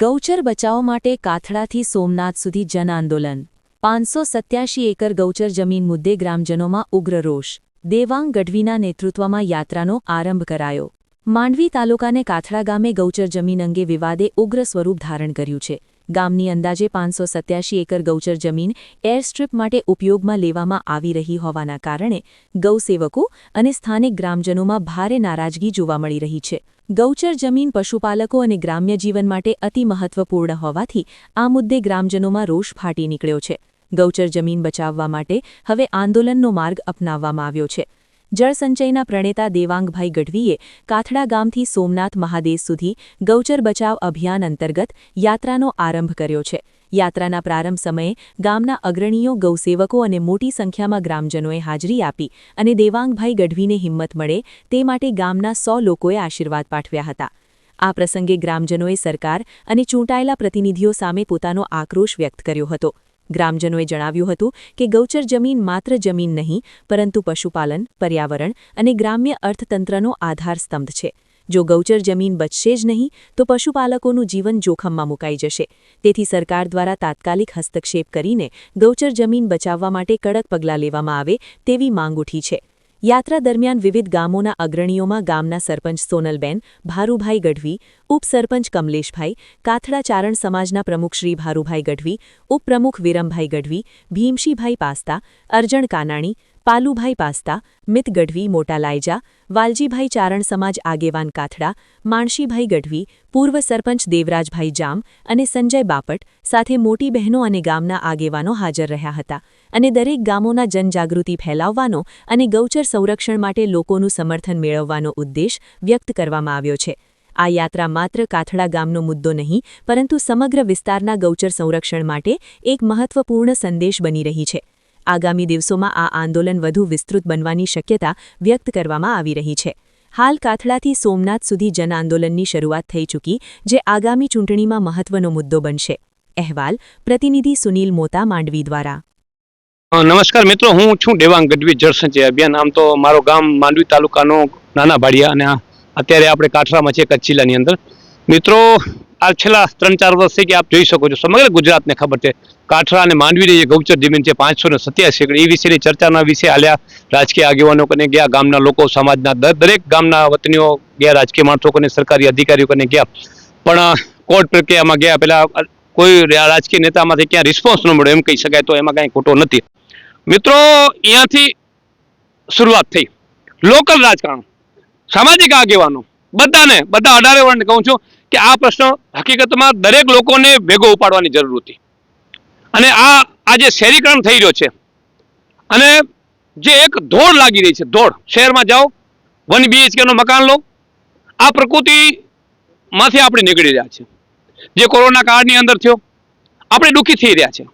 ગૌચર બચાવ માટે કાથડાથી સોમનાથ સુધી જન આંદોલન. પાંચસો સત્યાસી એકર ગૌચર જમીન મુદ્દે ગ્રામજનોમાં ઉગ્ર રોષ. દેવાંગ ગઢવીના નેતૃત્વમાં યાત્રાનો આરંભ કરાયો. માંડવી તાલુકાને કાથડા ગામે ગૌચર જમીન અંગે વિવાદે ઉગ્ર સ્વરૂપ ધારણ કર્યું છે. ગામની અંદાજે પાંચસો સત્યાસી એકર ગૌચર જમીન એરસ્ટ્રીપ માટે ઉપયોગમાં લેવામાં આવી રહી હોવાના કારણે ગૌસેવકો અને સ્થાનિક ગ્રામજનોમાં ભારે નારાજગી જોવા મળી રહી છે. ગૌચર જમીન પશુપાલકો અને ગ્રામ્ય જીવન માટે અતિ મહત્વપૂર્ણ હોવાથી આ મુદ્દે ગ્રામજનોમાં રોષ ફાટી નીકળ્યો છે. ગૌચર જમીન બચાવવા માટે હવે આંદોલનનો માર્ગ અપનાવવામાં આવ્યો છે. જળસંચયના પ્રણેતા દેવાંગભાઈ ગઢવીએ કાથડા ગામથી સોમનાથ મહાદેવ સુધી ગૌચર બચાવ અભિયાન અંતર્ગત યાત્રાનો આરંભ કર્યો છે. યાત્રાના પ્રારંભ સમયે ગામના અગ્રણીઓ, ગૌસેવકો અને મોટી સંખ્યામાં ગ્રામજનોએ હાજરી આપી અને દેવાંગભાઈ ગઢવીને હિંમત મળે તે માટે ગામના સો લોકોએ આશીર્વાદ પાઠવ્યા હતા. આ પ્રસંગે ગ્રામજનોએ સરકાર અને ચૂંટાયેલા પ્રતિનિધિઓ સામે પોતાનો આક્રોશ વ્યક્ત કર્યો હતો. ગ્રામજનોએ જણાવ્યું હતું કે ગૌચર જમીન માત્ર જમીન નહીં, પરંતુ પશુપાલન, પર્યાવરણ અને ગ્રામ્ય અર્થતંત્રનો આધાર સ્તંભ છે. જો ગૌચર જમીન બચશે જ નહીં, તો પશુપાલકોનું જીવન જોખમમાં મુકાઈ જશે. તેથી સરકાર દ્વારા તાત્કાલિક હસ્તક્ષેપ કરીને ગૌચર જમીન બચાવવા માટે કડક પગલાં લેવામાં આવે તેવી માંગ ઉઠી છે. યાત્રા દરમિયાન વિવિધ ગામોના અગ્રણીઓમાં ગામના સરપંચ સોનલબેન, ભારુભાઈ ગઢવી, ઉપસરપંચ કમલેશભાઈ, કાથડા ચારણ સમાજના પ્રમુખ શ્રી ભારુભાઈ ગઢવી, ઉપપ્રમુખ વિરમભાઈ ગઢવી, ભીમશીભાઈ પાસ્તા, અરજણ કાનાણી પાલુભાઈ પાસ્તા, મિત ગઢવી, મોટા લાયજા, વાલજીભાઈ ચારણ સમાજ આગેવાન કાથડા, માણશીભાઈ ગઢવી, પૂર્વ સરપંચ દેવરાજભાઈ જામ અને સંજય બાપટ સાથે મોટી બહેનો અને ગામના આગેવાનો હાજર રહ્યા હતા અને દરેક ગામોના જનજાગૃતિ ફેલાવવાનો અને ગૌચર સંરક્ષણ માટે લોકોનું સમર્થન મેળવવાનો ઉદ્દેશ વ્યક્ત કરવામાં આવ્યો છે. આ યાત્રા માત્ર કાથડા ગામનો મુદ્દો નહીં, પરંતુ સમગ્ર વિસ્તારના ગૌચર સંરક્ષણ માટે એક મહત્વપૂર્ણ સંદેશ બની રહી છે. આગામી દિવસોમાં આ આંદોલન વધુ વિસ્તૃત બનવાની શક્યતા વ્યક્ત કરવામાં આવી રહી છે. હાલ કાથડાથી સોમનાથ સુધી જન આંદોલનની શરૂઆત થઈ ચૂકી, જે આગામી ચૂંટણીમાં મહત્વનો મુદ્દો બનશે. અહેવાલ, પ્રતિનિધિ સુનીલ મોતા, માંડવી દ્વારા. નમસ્કાર મિત્રો, હું છું દેવાંગ ગઢવી, જળસંચય અભિયાન. આમ તો મારો ગામ માંડવી તાલુકાનો નાના ભાડિયા અને અત્યારે આપણે કાઠરામાં છે કચ્છ જિલ્લાની અંદર. મિત્રો આ છેલ્લા ત્રણ ચાર વર્ષથી કે આપ જોઈ શકો છો, સમગ્ર ગુજરાતને ખબર છે. કાઠરા અને માંડવીની જે ગૌચર જમીન છે, પાંચસો ને સત્યાસી એકડ. એ વિશેની ચર્ચાના વિશે આલ્યા રાજકીય આગેવાનો કને ગયા, ગામના લોકો, સમાજના દરેક ગામના વતનીઓ ગયા, રાજકીય માણસો કને, સરકારી અધિકારીઓ કને ગયા. પણ કોર્ટ પ્રક્રિયામાં ગયા પેલા કોઈ રાજકીય નેતામાંથી ક્યાં રિસ્પોન્સ ન મળ્યો એમ કહી શકાય તો એમાં કાંઈ ખોટો નથી. મિત્રો, અહીંયાથી શરૂઆત થઈ. લોકલ રાજકારણ. સામાજિક આગેવાનો. બધાને, બધા અઢારે વર્ણને કહું છું કે આ પ્રશ્ન હકીકતમાં દરેક લોકોને ભેગો ઉપાડવાની જરૂર હતી. અને આ આ જે શહેરીકરણ થઈ રહ્યો છે, અને જે એક ધોળ લાગી રહી છે, ધોળ, શહેરમાં જાઓ, વન બીએચકેનું મકાન લો, આ પ્રકૃતિમાંથી આપણે નીકળી રહ્યા છે જે કોરોના કાળની અંદર થયો, આપણે દુઃખી થઈ રહ્યા છે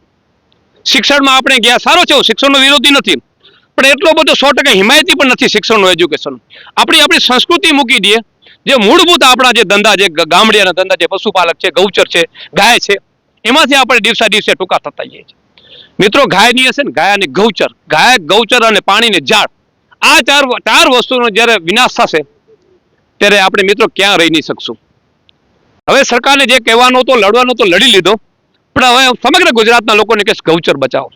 શિક્ષણમાં આપણે ગયા, સારો છે શિક્ષણનો વિરોધી નથી. પણ એટલો બધો સો ટકા હિમાયતી પણ નથી શિક્ષણનું એજ્યુકેશન આપણી આપણી સંસ્કૃતિ મૂકી દઈએ જે મૂળભૂત આપણા જે ધંધા જે ગામડિયાના ધંધા જે પશુપાલક છે, ગૌચર છે, ગાય છે, એમાંથી આપણે દિવસા દિવસે ટૂંકા થતા જઈએ છીએ. મિત્રો, ગાયની હશે ને, ગાય અને ગૌચર. ગાય, ગૌચર અને પાણીને ઝાડ આ ચાર ચાર વસ્તુનો જ્યારે વિનાશ થશે, ત્યારે આપણે મિત્રો ક્યાં રહી નહીં શકશું? હવે સરકારને જે કહેવાનો હતો, લડવાનો તો લડી લીધો. પણ હવે સમગ્ર ગુજરાતના લોકોને કહેશ, ગૌચર બચાવો.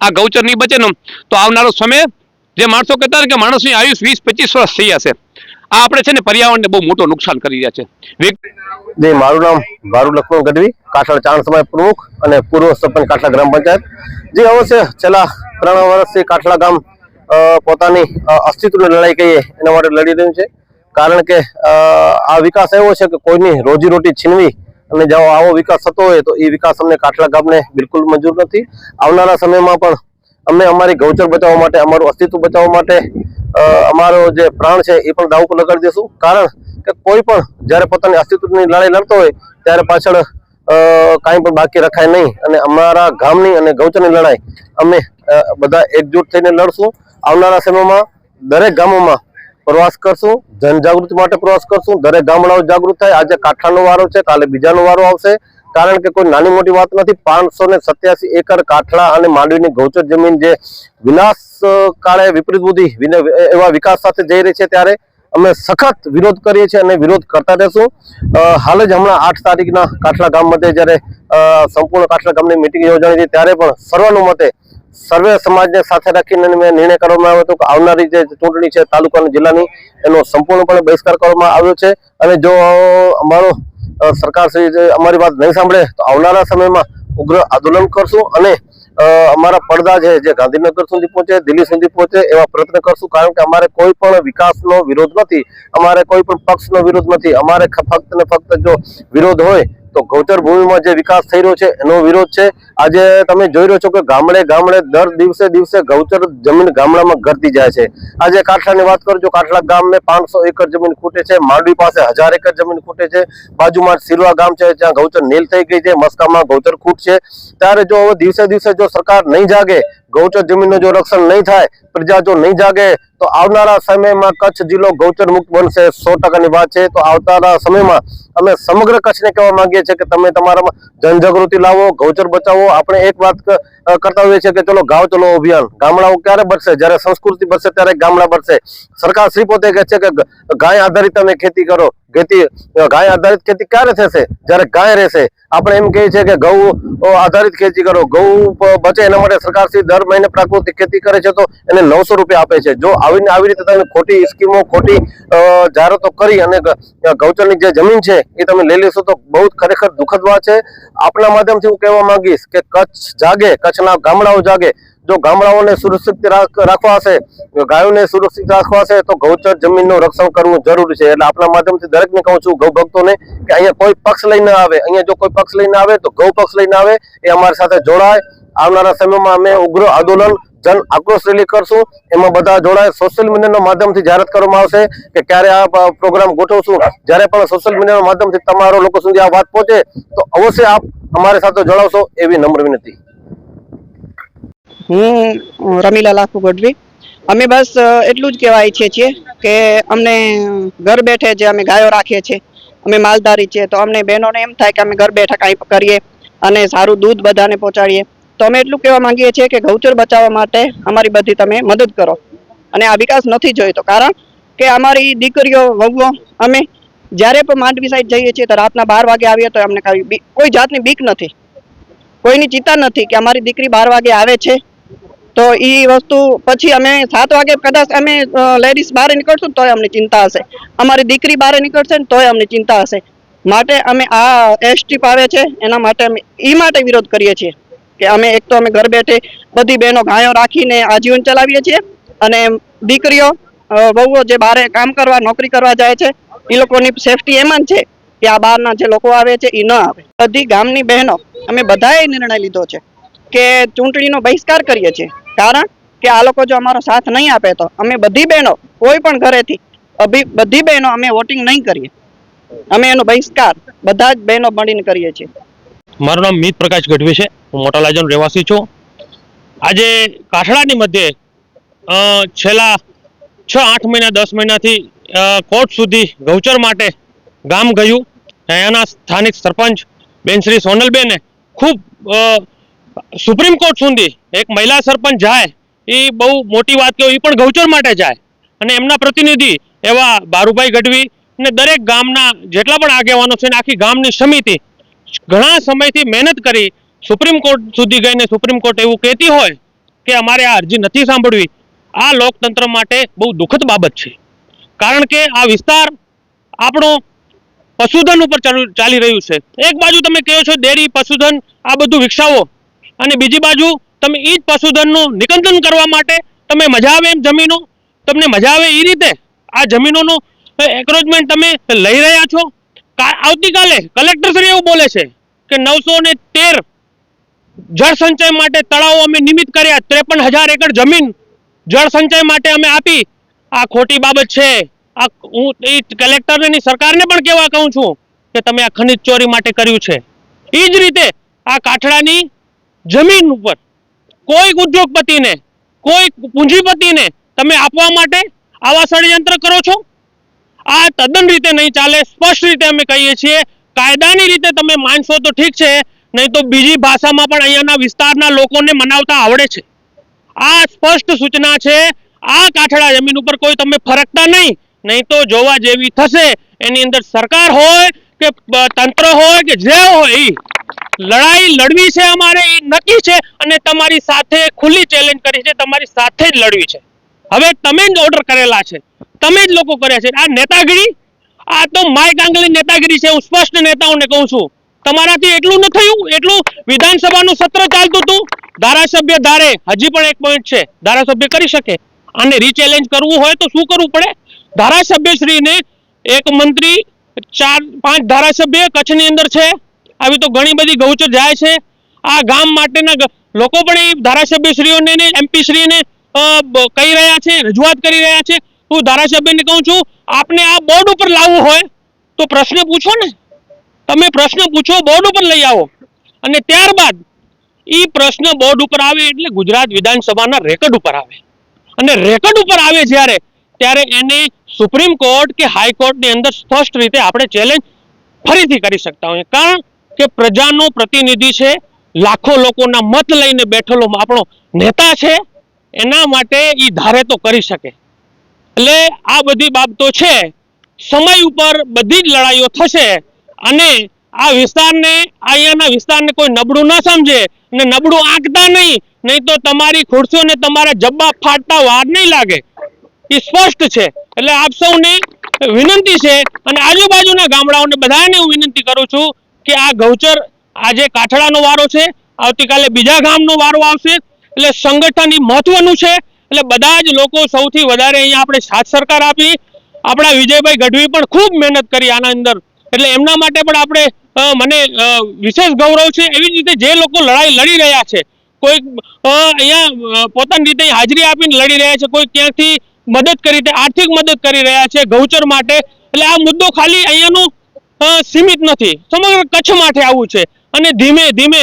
આ ગૌચર નહીં બચે ને તો આવનારો સમય, જે માણસો કહેતા કે માણસની આયુષ વીસ પચીસ વર્ષ થઈ જશે આ આપણે છે ને પર્યાવરણને બહુ મોટો નુકસાન કરી રહ્યા છે. જે, મારું નામ ભારુ લક્ષ્મણ ગઢવી, કાઠાળ ચાણ સમાજ પ્રમુખ અને પૂર્વ સરપંચ કાઠલા ગ્રામ પંચાયત. જે, અવશ્ય છેલ્લા ત્રણ વર્ષથી કાઠલા ગામ પોતાની અસ્તિત્વની લડાઈ કહીએ, એના માટે લડી રહ્યું છે. કારણ કે આ વિકાસ એવો છે કે કોઈની રોજીરોટી છીનવી અને જો આવો વિકાસ થતો હોય તો એ વિકાસ અમને કાઠલા ગામને બિલકુલ મંજૂર નથી. આવનારા સમયમાં પણ અમે અમારી ગૌચર બચાવવા માટે, અમારું અસ્તિત્વ બચાવવા માટે અમારો જે પ્રાણ છે એ પણ દાવ પર લગાડી દેશું. કારણ કે કોઈ પણ જ્યારે પોતાની અસ્તિત્વની લડાઈ લડતો હોય, ત્યારે પાછળ કાંઈ પણ બાકી રખાય નહીં. અને અમારા ગામની અને ગૌચરની લડાઈ અમે બધા એકજૂટ થઈને લડશું. આવનારા સમયમાં દરેક ગામોમાં પ્રવાસ કરશું, જનજાગૃતિ માટે પ્રવાસ કરશું. દરેક ગામડાઓ જાગૃત થાય. આજે કાઠાનો વારો છે, કાલે બીજાનો વારો આવશે. કારણ કે કોઈ નાની મોટી વાત નથી, પાંચસો ને સત્યાસી એકર કાઠલા અને માંડવીની ગૌચર જમીન જે વિનાશ કાળે વિપરીત બુદ્ધિ એવા વિકાસ સાથે જઈ રહી છે, ત્યારે અમે સખત વિરોધ કરીએ છીએ અને વિરોધ કરતા રહેશું હાલ જ હમણાં આઠ તારીખના કાઠલા ગામ મધ્યે જ્યારે સંપૂર્ણ કાઠલા ગામની મિટિંગ યોજાણી હતી, ત્યારે પણ સર્વાનુમતે સર્વે સમાજને સાથે રાખીને મેં નિર્ણય કરવામાં આવ્યો હતો કે આવનારી જે ચૂંટણી છે તાલુકા અને જિલ્લાની, એનો સંપૂર્ણપણે બહિષ્કાર કરવામાં આવ્યો છે. અને જો અમારો સરકાર શ્રી જે અમારી વાત નહીં સાંભળે, તો આવનારા સમયમાં ઉગ્ર આંદોલન કરશું અને અમારા પડદા છે જે ગાંધીનગર સુધી પહોંચે, દિલ્હી સુધી પહોંચે, એવા પ્રયત્ન કરશું, કારણ કે અમારે કોઈ પણ વિકાસનો વિરોધ નથી, અમારે કોઈ પણ પક્ષનો વિરોધ નથી, અમારે ફક્ત ને ફક્ત જો વિરોધ હોય તો ગૌચર ભૂમિમાં જે વિકાસ થઈ રહ્યો છે, એનો વિરોધ છે. આજે તમે જોઈ રહ્યો છો કે ગામડે ગામડે દર દિવસે દિવસે ગૌચર જમીન ગામડામાં ઘટતી જાય છે. આજે કાઠલાની વાત કરું જો કાઠલા ગામને પાંચસો એકર જમીન ખૂટે છે, માંડવી પાસે હજાર એકર જમીન ખૂટે છે, બાજુમાં સિરવા ગામ છે, જ્યાં ગૌચર નીલ થઈ ગઈ છે, મસ્કામાં ગૌચર ખૂટ છે ત્યારે જો દિવસે દિવસે જો સરકાર નહીં જાગે ગૌચર જમીનનું જો રક્ષણ નહીં થાય, પ્રજા જો નહીં જાગે, તો આવનારા સમયમાં કચ્છ જિલ્લો ગૌચર મુક્ત બનશે સો ટકાની વાત છે. તો આવનારા સમયમાં અમે સમગ્ર કચ્છને કહેવા માંગીએ છીએ કે તમે તમારામાં જનજાગૃતિ લાવો, ગૌચર બચાવો. આપણે એક વાત કરતા હોઈએ છીએ કે ચલો ગાવ ચલો અભિયાન. ગામડાઓ ક્યારે બચશે જ્યારે સંસ્કૃતિ બચશે ત્યારે ગામડા બચશે સરકાર શ્રી પોતે કહે છે કે ગાય આધારિત તમે ખેતી કરો. ખેતી ગાય આધારિત ખેતી ક્યારે થશે? જ્યારે ગાય રહેશે. આપણે એમ કહીએ છીએ કે ઘઉં આધારિત ખેતી કરો. ઘઉં બચે એના માટે સરકાર શ્રી દર મહિને પ્રાકૃતિક ખેતી કરે છે તો એને નવસો રૂપિયા આપે છે. જો આવીને આવી રીતે તમે ખોટી સ્કીમો, ખોટી જાહેરાતો કરી અને ગૌચરની જે જમીન છે એ તમે લઈ લેશો તો બહુ ખરેખર દુઃખદ વાત છે. આપણા માધ્યમથી હું કહેવા માંગીશ કે કચ્છ જાગે, કચ્છના ગામડાઓ જાગે જો ગામડાઓને સુરક્ષિત રાખ- રાખવા હશે, ગાયોને સુરક્ષિત રાખવા હશે, તો ગૌચર જમીનનું રક્ષણ કરવું જરૂરી છે. એટલે આપણા માધ્યમથી દરેકને કહું છું, ગૌ ભક્તોને, કે અહીંયા કોઈ પક્ષ લઈને આવે, અહીંયા જો કોઈ પક્ષ લઈને આવે, તો ગૌ પક્ષ લઈને આવે, એ અમારી સાથે જોડાય. આવનારા સમયમાં અમે ઉગ્ર આંદોલન, જન આક્રોશ રેલી કરશું. એમાં બધા જોડાય. સોશિયલ મીડિયાના માધ્યમથી જાહેરાત કરવામાં આવશે કે ક્યારે આ પ્રોગ્રામ ગોઠવશું. જ્યારે પણ સોશિયલ મીડિયાના માધ્યમથી તમારો લોકો સુધી આ વાત પહોંચે, તો અવશ્ય આપ અમારી સાથે જોડાવશો એવી નમ્ર વિનંતી. હું રમીલા લાખુ ગઢવી. અમે બસ એટલું જ કહેવા ઈચ્છીએ છીએ કે અમને ઘર બેઠે જે અમે ગાયો રાખીએ છીએ, અમે માલધારી છીએ, તો અમને બહેનોને એમ થાય કે અમે ઘર બેઠા કાંઈ કરીએ અને સારું દૂધ બધાને પહોંચાડીએ. તો અમે એટલું કહેવા માંગીએ છીએ કે ગૌચર બચાવવા માટે અમારી બધી તમે મદદ કરો. અને આ વિકાસ નથી જોઈતો. કારણ કે અમારી દીકરીઓ, વહુઓ, અમે જ્યારે પણ માંડવી સાઈડ જઈએ છીએ, તો રાતના બાર વાગે આવીએ તો અમને કઈ કોઈ જાતની બીક નથી. કોઈની ચિંતા નથી કે અમારી દીકરી બાર વાગે આવે છે તો એ વસ્તુ પછી અમે સાત વાગે કદાચ અમે લેડીઝ બહાર નીકળશું તોય અમને ચિંતા હશે. અમારી દીકરી બહાર નીકળશે ને તોય અમને ચિંતા હશે. માટે અમે આ એસટીપ આવે છે, એના માટે અમે એ માટે વિરોધ કરીએ છીએ કે અમે એક તો અમે ઘર બેઠે બધી બહેનો ગાયો રાખીને આજીવન ચલાવીએ છીએ અને દીકરીઓ વહુઓ જે બહાર કામ કરવા, નોકરી કરવા જાય છે એ લોકોની સેફટી એમ જ છે કે આ બહારના જે લોકો આવે છે એ ન આવે. બધી ગામની બહેનો, અમે બધાએ નિર્ણય લીધો છે કે ચૂંટણીનો બહિષ્કાર કરીએ છીએ. કારણ કે આ લોકો જો અમારો સાથ નહીં આપે તો અમે બધી બહેનો, કોઈ પણ ઘરેથી, અભી, બધી બહેનો અમે વોટિંગ નહીં કરીએ. અમે એનો બહિષ્કાર બધા જ બહેનો મળીને કરીએ છીએ. મારું નામ મિત પ્રકાશ ગઢવી છે. હું મોટા લાજન રહેવાસી છું. આજે કાઠડાની મધ્યે છેલ્લા છ, આઠ મહિના, દસ મહિનાથી કોર્ટ સુધી ગૌચર માટે ગામ ગયું. એના સ્થાનિક સરપંચ બેન શ્રી સોનલબેને ખૂબ સુપ્રીમ કોર્ટ સુધી એક મહિલા સરપંચ જાય, એ બહુ મોટી વાત કહેવાય એ પણ ગૌચર માટે જાય. અને એમના પ્રતિનિધિ એવા બારુભાઈ ગઢવી ને દરેક ગામના જેટલા પણ આગેવાનો છે ને આખી ગામની સમિતિ ઘણા સમયથી મહેનત કરી સુપ્રીમ કોર્ટ સુધી ગઈને સુપ્રીમ કોર્ટ એવું કહેતી હોય કે અમારે આ અરજી નથી સાંભળવી. આ લોકતંત્ર માટે બહુ દુઃખદ બાબત છે. કારણ કે આ વિસ્તાર આપણો પશુધન ઉપર ચાલી રહ્યું છે. એક બાજુ તમે કહો છો ડેરી પશુધન, આ બધું વિકસાવો. અને બીજી બાજુ તમે એ જ પશુધનનું નિકંદન કરવા માટે તમે મજા આવે એમ જમીનો? તમને મજા આવે એ રીતે? આ જમીનોનું એક્રોચમેન્ટ તમે લઈ રહ્યા છો? આવતીકાલે કલેક્ટર શ્રી એવું બોલે છે કે નવસો ને તેર જળ સંચય માટે તળાવો અમે નિમિત્ત કર્યા, ત્રેપન હજાર એકર જમીન જળ સંચય માટે અમે આપી. આ ખોટી બાબત છે. આ હું એ કલેક્ટરને સરકારને પણ કહેવા કહું છું કે તમે આ ખનિજ ચોરી માટે કર્યું છે. એ જ રીતે આ કાઠડાની જમીન ઉપર કોઈ ઉદ્યોગપતિને, કોઈ પૂંજીપતિને તમે આપવા માટે આવા ષડયંત્ર કરો છો? આ તદ્દન રીતે નહીં ચાલે, સ્પષ્ટ રીતે અમે કહીએ છીએ, કાયદાની રીતે તમે માનશો તો ઠીક છે, નહીં તો બીજી ભાષામાં પણ અહીંયાના વિસ્તારના લોકોને મનાવતા આવડે છે. આ સ્પષ્ટ સૂચના છે, આ કાઠડા જમીન ઉપર કોઈ તમે ફરકતા નહીં નહીં તો જોવા જેવી થશે. એની અંદર સરકાર હોય કે તંત્ર હોય કે જે હોય લડાઈ લડવી છે અમારે, એ નક્કી છે અને તમારી સાથે ખુલ્લી ચેલેન્જ કરી છે, તમારી સાથે જ લડવી છે. હવે તમે જ ઓર્ડર કરેલા છે. તમે જ લોકો કર્યા છે. આ નેતાગીરી, આ તો માય કાંગલી નેતાગીરી છે, હું સ્પષ્ટ નેતાઓને કહું છું. તમારાથી એટલું ન થયું? એટલું વિધાનસભાનું સત્ર ચાલતું હતું? ધારાસભ્ય ધારે, હજી પણ એક પોઈન્ટ છે. ધારાસભ્ય કરી શકે. અને રીચેલેન્જ કરવું હોય તો શું કરવું પડે? ધારાસભ્યશ્રીને એક મંત્રી, ચાર, પાંચ ધારાસભ્ય કચ્છની અંદર છે. આવી તો ઘણી બધી ગૌચર જાય છે. આ ગામ માટેના લોકો પણ એ ધારાસભ્યશ્રીઓને ને એમપી શ્રીને કહી રહ્યા છે, રજૂઆત કરી રહ્યા છે. હું ધારાસભ્યને કહું છું, આપને આ બોર્ડ ઉપર લાવવું હોય તો પ્રશ્ન પૂછો ને. તમે પ્રશ્ન પૂછો, બોર્ડ ઉપર લઈ આવો. અને ત્યારબાદ એ પ્રશ્ન બોર્ડ ઉપર આવે એટલે ગુજરાત વિધાનસભાના રેકર્ડ ઉપર આવે. અને રેકર્ડ ઉપર આવે જ્યારે, ત્યારે એને સુપ્રીમ કોર્ટ કે હાઈકોર્ટની અંદર સ્પષ્ટ રીતે આપણે ચેલેન્જ ફરીથી કરી શકતા હોઈએ. કારણ કે પ્રજાનો પ્રતિનિધિ છે, લાખો લોકોના મત લઈને બેઠેલો આપણો નેતા છે, એના માટે એ ધારે તો કરી શકે. એટલે આ બધી બાબતો છે, સમય ઉપર બધી જ લડાઈઓ થશે અને આ વિસ્તારને અહીંયાના વિસ્તારને કોઈ નબળું ન સમજે ને નબળું આંકતા નહીં નહીં તો તમારી ખુરશીઓને તમારા જબ્બા ફાટતા વાર નહીં લાગે. એ સ્પષ્ટ છે. એટલે આપ સૌને વિનંતી છે અને આજુબાજુના ગામડાઓને બધાને હું વિનંતી કરું છું કે આ ગૌચર આજે કાઠડાનો વારો છે, આવતીકાલે બીજા ગામનો વારો આવશે. એટલે સંગઠન ઈ મહત્વનું છે, એટલે બધા જ લોકો સૌથી વધારે અહીંયા આપણે સાથ સરકાર આપી. આપણા વિજયભાઈ ગઢવી પણ ખૂબ મહેનત કરી આના અંદર. એટલે એમના માટે પણ આપણે મને વિશેષ ગૌરવ છે. એવી જ રીતે જે લોકો લડાઈ લડી રહ્યા છે, કોઈ અહીંયા પોતાની રીતે હાજરી આપીને લડી રહ્યા છે, કોઈ ક્યાંથી મદદ કરી, આર્થિક મદદ કરી રહ્યા છે ગૌચર માટે. એટલે આ મુદ્દો ખાલી અહીંયાનો સીમિત નથી. સમગ્ર કચ્છ માટે આવું છે. અને ધીમે ધીમે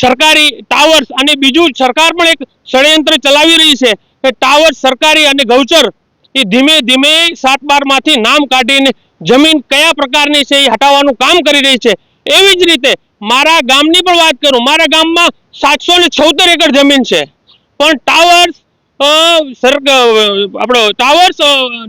સરકારી ટાવર્સ અને બીજું સરકાર પણ એક ષડયંત્ર ચલાવી રહી છે કે ટાવર્સ સરકારી અને ગૌચર એ ધીમે ધીમે સાત બારમાંથી નામ કાઢીને જમીન કયા પ્રકારની છે એ હટાવવાનું કામ કરી રહી છે. એવી જ રીતે મારા ગામની પણ વાત કરું, મારા ગામમાં સાતસો ને છોતેર એકર જમીન છે. પણ ટાવર્સ આપણો ટાવર્સ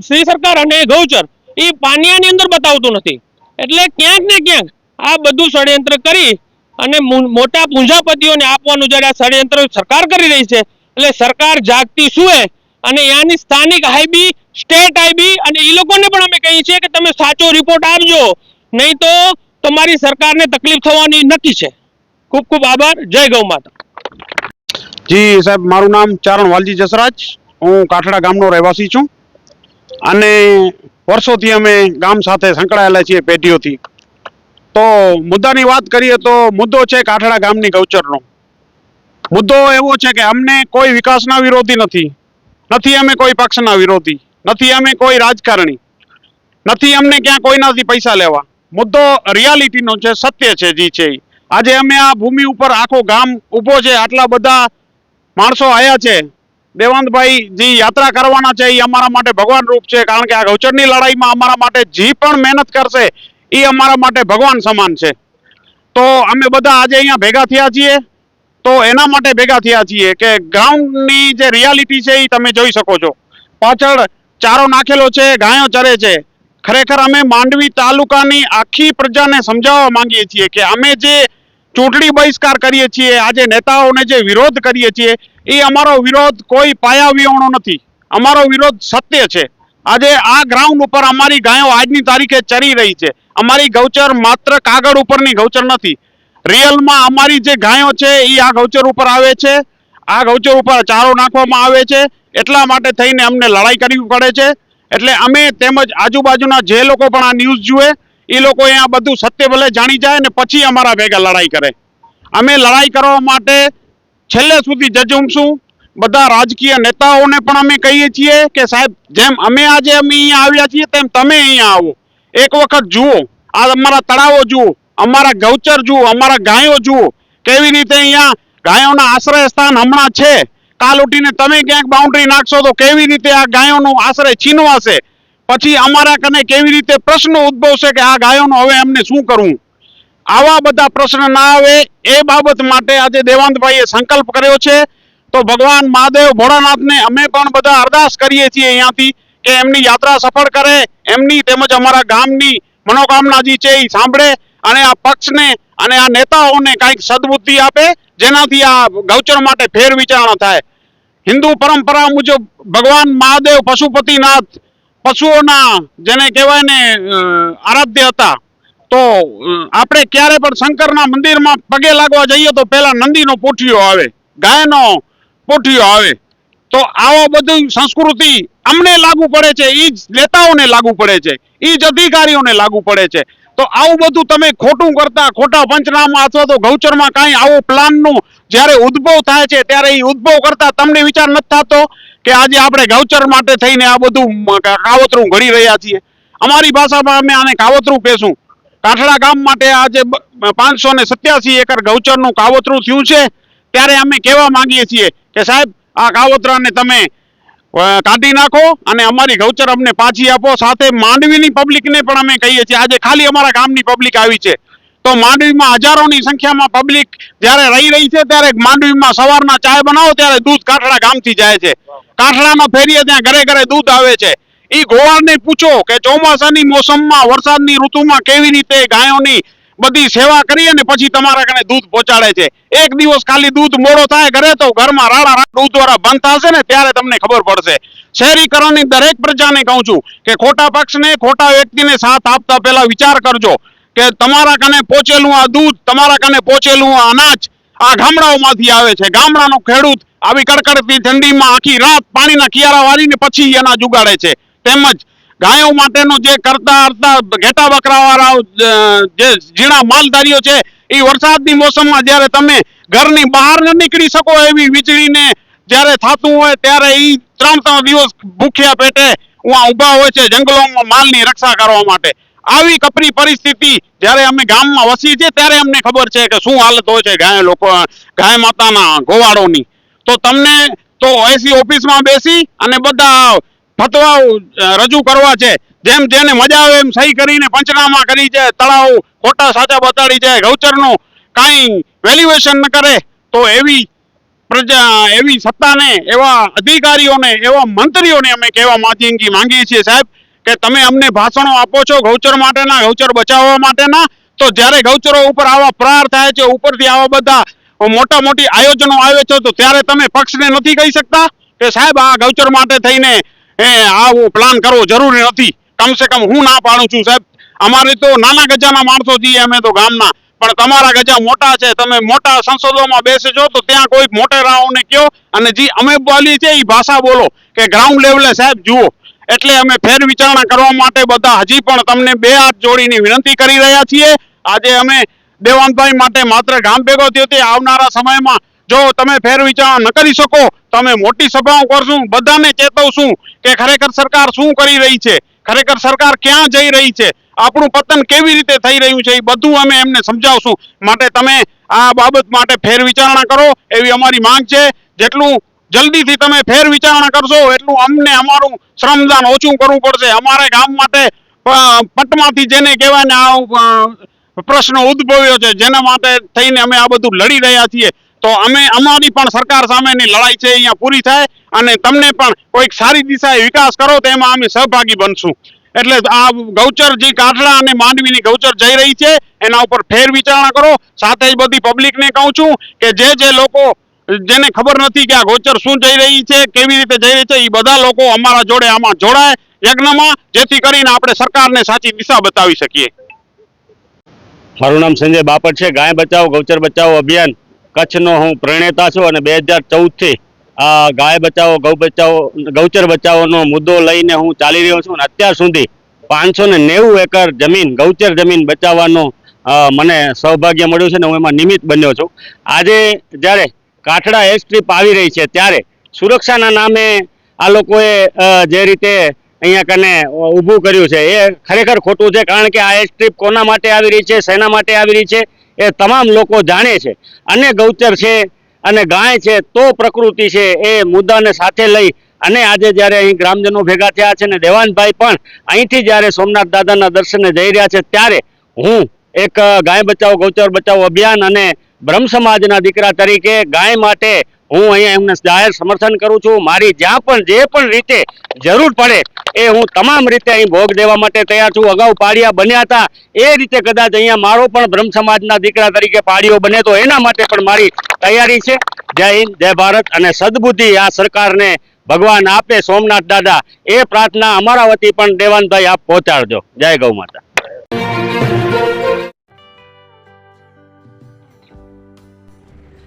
શ્રી સરકાર અને ગૌચર એ પાનિયાની અંદર બતાવતું નથી. એટલે ક્યાંક ને ક્યાંક આ બધું ષડયંત્ર કરી અને મોટા પૂંજાપતિઓને આપવાનું જ્યારે આ ષડયંત્ર સરકાર કરી રહી છે, એટલે સરકાર જાગતી સુએ અને ત્યાંની સ્થાનિક આઈબી, સ્ટેટ આઈબી અને એ લોકોને પણ અમે કહીએ છીએ કે તમે સાચો રિપોર્ટ આપજો. નહીં તો તમારી સરકારને તકલીફ થવાની નક્કી છે. ખૂબ ખૂબ આભાર. જય ગૌ માતા. જી સાહેબ, મારું નામ ચારણ વાલજી જસરાજ. હું કાઠડા ગામનો રહેવાસી છું. અને વર્ષોથી અમે ગામ સાથે સંકળાયેલા છીએ પેઢીઓથી. તો મુદ્દાની વાત કરીએ તો મુદ્દો છે કાઠડા ગામની ગૌચરનો. મુદ્દો એવો છે કે અમને કોઈ વિકાસના વિરોધી નથી. નથી અમે કોઈ પક્ષના વિરોધી. નથી અમે કોઈ રાજકારણી. નથી અમને ક્યાં કોઈનાથી પૈસા લેવા. મુદ્દો રિયાલિટીનો છે, સત્ય છે જી છે. આજે અમે આ ભૂમિ ઉપર આખો ગામ ઊભો છે, આટલા બધા માણસો આવ્યા છે. દેવાંતભાઈ, જે યાત્રા કરવાના છે, એ અમારા માટે ભગવાન રૂપ છે, કારણ કે આ ગૌચરની લડાઈમાં અમારા માટે જે પણ મહેનત કરશે, એ અમારા માટે ભગવાન સમાન છે. તો અમે બધા આજે અહીંયા ભેગા થયા છીએ. તો એના માટે ભેગા થયા છીએ કે ગ્રાઉન્ડની જે રિયાલિટી છે, એ તમે જોઈ શકો છો. પાછળ ચારો નાખેલો છે, ગાયો ચરે છે. ખરેખર અમે માંડવી તાલુકાની આખી પ્રજાને સમજાવવા માંગીએ છીએ કે અમે જે ચૂંટણી બહિષ્કાર કરીએ છીએ, આજે નેતાઓને જે વિરોધ કરીએ છીએ, એ અમારો વિરોધ કોઈ પાયા વિહોણો નથી. અમારો વિરોધ સત્ય છે. આજે આ ગ્રાઉન્ડ ઉપર અમારી ગાયો આજની તારીખે ચરી રહી છે. અમારી ગૌચર માત્ર કાગળ ઉપરની ગૌચર નથી. રિયલમાં અમારી જે ગાયો છે, એ આ ગૌચર ઉપર આવે છે. આ ગૌચર ઉપર ચારો નાખવામાં આવે છે. એટલા માટે થઈને અમને લડાઈ કરવી પડે છે. એટલે અમે તેમજ આજુબાજુના જે લોકો પણ આ ન્યૂઝ જુએ એ લોકો અહીંયા બધું સત્ય ભલે જાણી જાય ને પછી અમારા ભેગા લડાઈ કરે. અમે લડાઈ કરવા માટે છેલ્લે સુધી જજુમશું. બધા રાજકીય નેતાઓને પણ અમે કહીએ છીએ કે સાહેબ, જેમ અમે આજે અમે અહીંયા આવ્યા છીએ, તેમ તમે અહીંયા આવો. એક વખત જુઓ, આ અમારા તળાવો જુઓ, અમારા ગૌચર જુઓ, અમારા ગાયો જુઓ, કેવી રીતે અહીંયા ગાયોના આશ્રય સ્થાન હમણાં છે. કાલ ઉઠીને તમે ક્યાંક બાઉન્ડ્રી નાખશો તો કેવી રીતે આ ગાયોનું આશ્રય છીનવાશે? પછી અમારા કને કેવી રીતે પ્રશ્નો ઉદ્ભવશે કે આ ગાયોનું હવે એમને શું કરવું આવા બધા પ્રશ્ન ના આવે એ બાબત માટે આજે દેવાંતભાઈએ સંકલ્પ કર્યો છે. તો ભગવાન મહાદેવ ભોળાનાથને અમે પણ બધા અરદાસ કરીએ છીએ અહીંયાથી કે એમની યાત્રા સફળ કરે, એમની તેમજ અમારા ગામની મનોકામના જે છે એ સાંભળે અને આ પક્ષને અને આ નેતાઓને કંઈક સદબુદ્ધિ આપે, જેનાથી આ ગૌચર માટે ફેર વિચારણા થાય. હિન્દુ પરંપરા મુજબ ભગવાન મહાદેવ પશુપતિનાથ પશુઓના જેને કહેવાય ને આરાધ્ય હતા, તો આપણે ક્યારે પણ શંકરના મંદિરમાં પગે લાગવા જઈએ તો પહેલા નંદીનો પોઠિયો આવે, ગાયનો પોઠિયો આવે. તો આવો બધું સંસ્કૃતિ અમને લાગુ પડે છે એ જ નેતાઓને લાગુ પડે છે એ જ અધિકારીઓને લાગુ પડે છે. તો આવું બધું તમે ખોટું કરતા, ખોટા પંચનામા અથવા તો ગૌચરમાં કાંઈ આવો પ્લાનનું જ્યારે ઉદ્ભવ થાય છે, ત્યારે એ ઉદ્ભવ કરતા તમને વિચાર નથી થતો? કે આજે આપણે ગૌચર માટે થઈને આ બધું કાવતરું ઘડી રહ્યા છીએ. અમારી ભાષામાં અમે આને કાવતરું કહેશું. કાઠડા ગામ માટે આજે પાંચસો ને સત્યાસી એકર ગૌચરનું કાવતરું થયું છે. ત્યારે અમે કહેવા માંગીએ છીએ કે સાહેબ, આ કાવતરાને તમે કાઢી નાખો અને અમારી ગૌચર અમને પાછી આપો. સાથે માંડવીની પબ્લિકને પણ અમે કહીએ છીએ. આજે ખાલી અમારા ગામની પબ્લિક આવી છે. તો માંડવીમાં હજારોની સંખ્યામાં પબ્લિક જ્યારે રહી રહી છે, ત્યારે માંડવીમાં સવારના ચાય બનાવો, ત્યારે દૂધ કાઠડા ગામથી જાય છે. કાઠડાના ફેરીએ ત્યાં ઘરે ઘરે દૂધ આવે છે. એ ગોવાળને પૂછો કે ચોમાસાની મોસમમાં વરસાદની ઋતુમાં કેવી રીતે ગાયોની બધી સેવા કરી અને પછી તમારા કને દૂધ પહોંચાડે છે. એક દિવસ ખાલી દૂધ મોડો થાય ઘરે તો ઘરમાં રાડા દૂધ વાળા બંધ થશે ને ત્યારે તમને ખબર પડશે. શહેરીકરણની દરેક પ્રજાને કહું છું કે ખોટા પક્ષને ખોટા વ્યક્તિને સાથ આપતા પહેલા વિચાર કરજો કે તમારા કને પહોંચેલું આ દૂધ, તમારા કને પહોંચેલું આ અનાજ આ ગામડાઓમાંથી આવે છે. ગામડાનો ખેડૂત આવી કડકડતી ઠંડીમાં આખી રાત પાણીના કિયારા વાળીને પછી એના જુગાડે છે. તેમજ ગાયો માટેનો જે કરતા હરતા ઘેટા બકરાવાળા જે ઝીણા માલધારીઓ છે, એ વરસાદની મોસમમાં જ્યારે તમે ઘરની બહાર ન નીકળી શકો એવી વીજળીને જ્યારે થતું હોય ત્યારે એ ત્રણ ત્રણ દિવસ ભૂખ્યા પેટે ઉવા ઊભા હોય છે જંગલોમાં માલની રક્ષા કરવા માટે. આવી કપરી પરિસ્થિતિ જ્યારે અમે ગામમાં વસી છે ત્યારે અમને ખબર છે કે શું હાલત હોય છે ગાય લોકો, ગાય માતાના ગોવાળોની તો તમને તો એસી ઓફિસમાં બેસી અને બધા ફતવાઓ રજૂ કરવા છે. જેમ જેને મજા આવે એમ સહી કરીને પંચનામા કરી છે, તળાવ ખોટા સાચા બતાડી છે, ગૌચરનું કાંઈ વેલ્યુએશન ન કરે, તો એવી પ્રજા, એવી સત્તાને, એવા અધિકારીઓને, એવા મંત્રીઓને અમે કહેવા માંગી માંગીએ છીએ સાહેબ કે તમે અમને ભાષણો આપો છો ગૌચર માટેના, ગૌચર બચાવવા માટેના, તો જ્યારે ગૌચરો ઉપર આવા પ્રહાર થાય છે, ઉપરથી આવા બધા મોટા મોટી આયોજનો આવે છે તો ત્યારે તમે પક્ષને નથી કહી શકતા કે સાહેબ, આ ગૌચર માટે થઈને એ આવો પ્લાન કરવો જરૂરી નથી. કમસે કમ હું ના પાડું છું સાહેબ. અમારે તો નાના ગજાના માણસો છીએ અમે તો ગામના. પણ તમારા ગજા મોટા છે. તમે મોટા સંસદોમાં બેસે છો તો ત્યાં કોઈ મોટેરાઓને કયો અને જે અમે બોલીએ છીએ એ ભાષા બોલો. કે ગ્રાઉન્ડ લેવલે સાહેબ જુઓ. એટલે અમે ફેર વિચારણા કરવા માટે બધા હજી પણ તમને બે હાથ જોડીની વિનંતી કરી રહ્યા છીએ. આજે અમે દેવાનભાઈ માટે માત્ર ગામ ભેગો થયો તે આવનારા સમયમાં જો તમે ફેર વિચારણા ન કરી શકો તો અમે મોટી સભાઓ કરશું, બધાને ચેતવશું કે ખરેખર સરકાર શું કરી રહી છે, ખરેખર સરકાર ક્યાં જઈ રહી છે, આપણું પતન કેવી રીતે થઈ રહ્યું છે, એ બધું અમે એમને સમજાવશું. માટે તમે આ બાબત માટે ફેર વિચારણા કરો, એવી અમારી માંગ છે. જેટલું જલ્દીથી તમે ફેર વિચારણા કરશો, એટલું અમને અમારું શ્રમદાન ઓછું કરવું પડશે. અમારે ગામ માટે પટમાંથી જેને કહેવાય ને આ પ્રશ્ન ઉદ્ભવ્યો છે. જેના માટે થઈને અમે આ બધું લડી રહ્યા છીએ. તો અમે અમારી પણ સરકાર સામેની લડાઈ છે, અહીંયા પૂરી થાય અને તમને પણ કોઈક સારી દિશાએ વિકાસ કરો તો એમાં અમે સહભાગી બનશું. એટલે આ ગૌચર જે કાઠડા અને માંડવીની ગૌચર જઈ રહી છે. એના ઉપર ફેર વિચારણા કરો. સાથે જ બધી પબ્લિકને કહું છું કે જે જે લોકો, જેને ખબર નથી કે આ ગોચર શું જઈ રહી છે, કેવી રીતે જઈ રહી છે એ બધા લોકો અમારા જોડે આમાં જોડાય યજ્ઞમાં, જેથી કરીને આપણે સરકારને સાચી દિશા બતાવી શકીએ. મારું નામ સંજય બાપટ છે. ગાય બચાવો, ગૌચર બચાવો અભિયાન. કચ્છનો હું પ્રણેતા છું અને બે હજાર ચૌદથી આ ગાય બચાવો, ગૌ બચાવો, ગૌચર બચાવોનો મુદ્દો લઈને હું ચાલી રહ્યો છું અને અત્યાર સુધી પાંચસો નેવું એકર જમીન, ગૌચર જમીન બચાવવાનો મને સૌભાગ્ય મળ્યું છે ને હું એમાં નિમિત્ત બન્યો છું. આજે જ્યારે કાઠડા એસ ટ્રીપ આવી રહી છે, ત્યારે સુરક્ષાના નામે આ લોકોએ જે રીતે અહીંયા કને ઊભું કર્યું છે. એ ખરેખર ખોટું છે કારણ કે આ એર સ્ટ્રીપ કોના માટે આવી રહી છે, શેના માટે આવી રહી છે, એ તમામ લોકો જાણે છે. અને ગૌચર છે, અને ગાય છે, તો પ્રકૃતિ છે, એ મુદ્દાને સાથે લઈ અને આજે જ્યારે અહીં ગ્રામજનો ભેગા થયા છે ને દેવાનભાઈ પણ અહીંથી જ્યારે સોમનાથ દાદાના દર્શને જઈ રહ્યા છે, ત્યારે હું એક ગાય બચાવો, ગૌચર બચાવો અભિયાન અને બ્રહ્મ સમાજના દીકરા તરીકે ગાય માટે હું અહીંયા એમને જાહેર સમર્થન કરું છું. મારી જ્યાં પણ જે પણ રીતે જરૂર પડે એ હું તમામ રીતે અહીં ભોગ દેવા માટે તૈયાર છું. અગાઉ પાડિયા બન્યા હતા. એ રીતે કદાચ અહીંયા મારો પણ બ્રહ્મ સમાજના દીકરા તરીકે પાળીઓ બને તો એના માટે પણ મારી તૈયારી છે. જય હિન્દ, જય ભારત અને સદબુદ્ધિ આ સરકારને ભગવાન આપે. સોમનાથ દાદા, એ પ્રાર્થના અમારા વતી પણ દેવાનભાઈ આપ પહોંચાડજો. જય ગૌ માતા.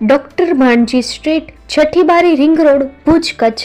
Doctor Bhanji Street છઠ્ઠી બારી રિંગ રોડ ભુજ કચ્છ.